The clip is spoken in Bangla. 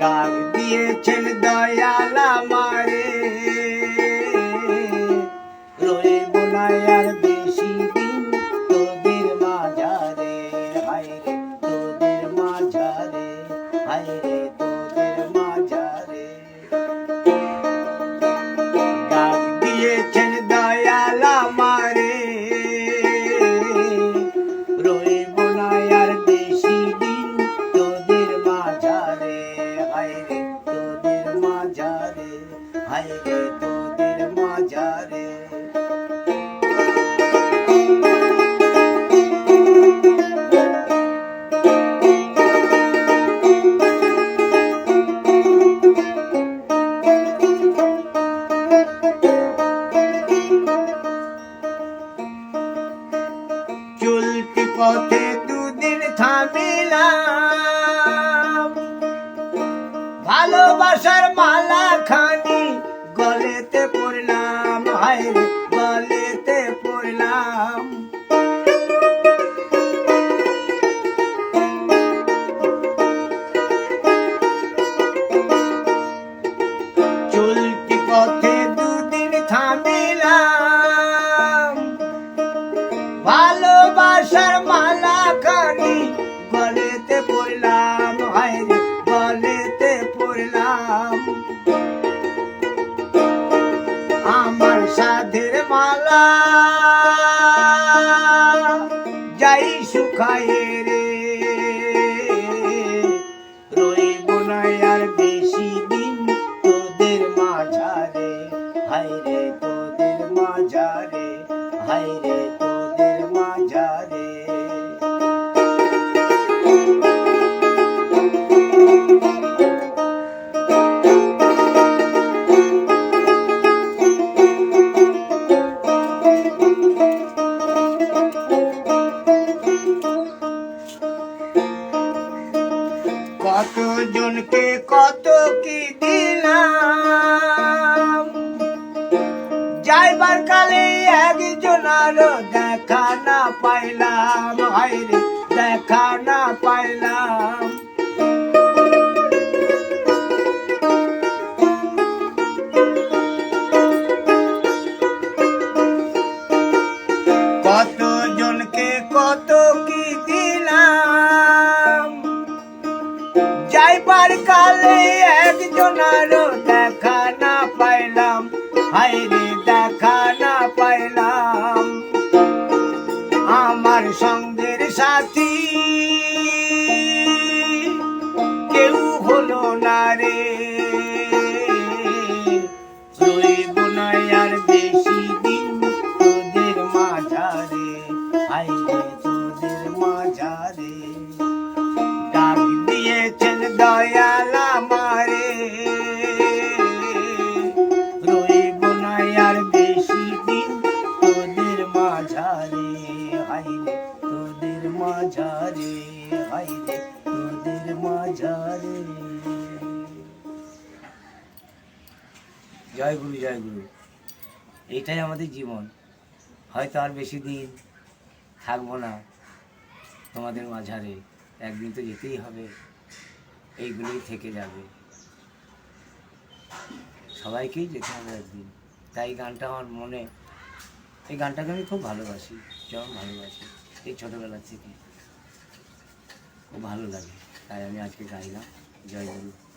ডাক দিয়েছেন দয়াল আমারে। রইব না আর হায়রে তোদের মাঝারে হায়রে তোদের মাঝারে চলতি পথে দুদিন থামিলাম। ভালোবাসার মালা খানি। গলেতে পড়লাম, হায় গলেতে পড়লাম। চলতি পথে দুদিন থামিলাম। ভালোবাসার মালা খানি গলেতে পড়লাম। যাই শুকায়ে রে। বেশি দিন তোদের মাঝারে। হায়রে তোদের মাঝারে হায়রে তোদের কত জনকে কত কি দিলাম? যাইবার কালে একজন আরও দেখা না পাইলাম। হাইরে দেখা না পাইলাম। যাইবার কালে একজনার দেখা না পাইলাম। হাইরে দেখা না পাইলাম। আমার সঙ্গের সাথী কেউ হলো না রে। হাইরে তোদের মাঝারে হাইরে তোদের মাঝারে। জয় গুরু জয় গুরু। এইটাই আমাদের জীবন। হয়তো আর বেশি দিন থাকব না তোমাদের মাঝারে। একদিন তো যেতেই হবে। এইগুলোই থেকে যাবে। সবাইকেই যেতে হবে একদিন। তাই গানটা আমার মনে এই গানটাকে আমি খুব ভালোবাসি। যেমন ভালোবাসি এই ছোটোবেলা থেকে। খুব ভালো লাগে। তাই আমি আজকে গাইলাম। জয় গুরু।